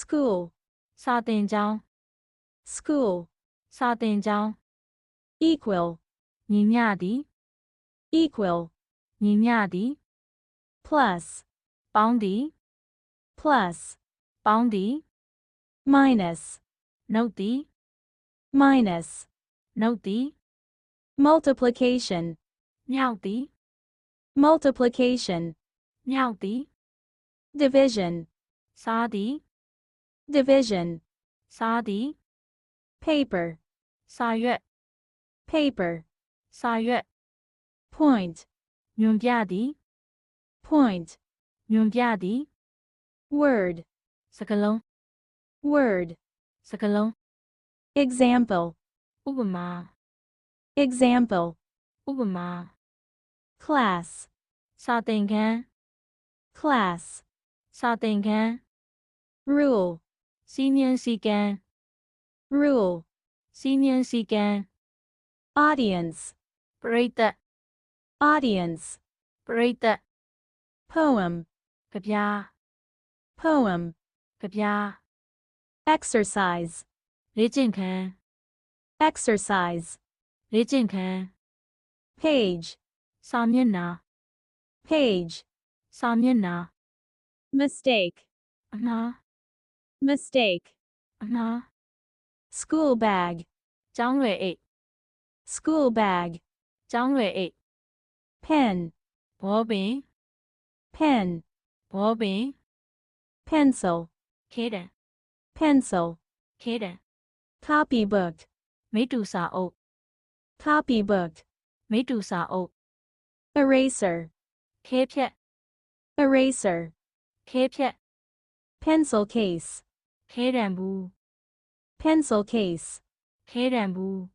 school စာသင်ကျောင်း school စာသင်ကျောင်း equal ညီမျှသည် equal ညီမျှသည် plus ပေါင်းသည် plus ပေါင်းသည် minus နှုတ်သည် minus နှုတ်သည် multiplication မြောက်သည် multiplication မြောက်သည် division စားသည် division စားသည် paper စာရွက် paper စာရွက် point ညွန်ပြသည် point ညွန်ပြသည် word စကလုံး word စကလုံး example ဥပမာ example ဥပမာ class စာသင်ခန်း class စာသင်ခန်း rule စီးမြင်စည်းကမ်း rule စီးမြင်စည်းကမ်း audience ပရိသတ် audience ပရိသတ် poem ကြပြား poem ကြပြား exercise လေ့ကျင့်ခန်း exercise လေ့ကျင့်ခန်း page စာမျက်နှာ page စာမျက်နှာ mistake အမှား mistake အမှား school bag ကျောင်းရွယ်အိတ် school bag ကျောင်းရွယ်အိတ် pen ဘောပင် pen ဘောပင် pencil ခဲတံ pencil ခဲတံ copybook မိတ္တူစာအုပ် copybook မိတ္တူစာအုပ် eraser ခဲဖြတ် eraser ခဲဖြတ် pencil case Kerembu. Pencil case. Kerembu.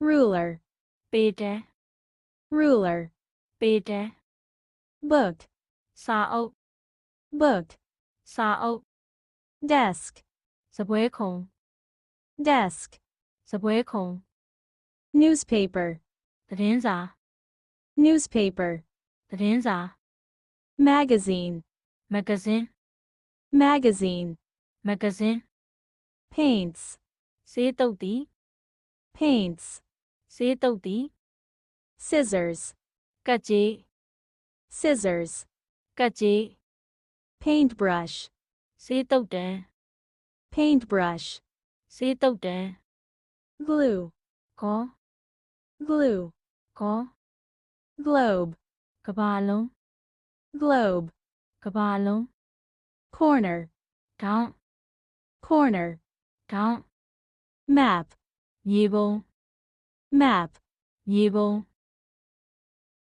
Ruler. Beta. Ruler. Beta. Book. Sao. Book. Sao. Desk. Subway. Desk. Subway. Newspaper. Tadinza. Newspaper. Tadinza. Magazine. Magazine. Magazine magazine မဂ္ဂဇင်း paints ဆေးတုပ်သည် paints ဆေးတုပ်သည် scissors ကတ်ကြီး scissors ကတ်ကြီး paintbrush ဆေးတုပ်တံ paintbrush ဆေးတုပ်တံ glue ခေါ် glue ခေါ် globe ကဘာလုံး globe ကဘာလုံး corner ထောင်း corner, count, map, 一 b map, 一 b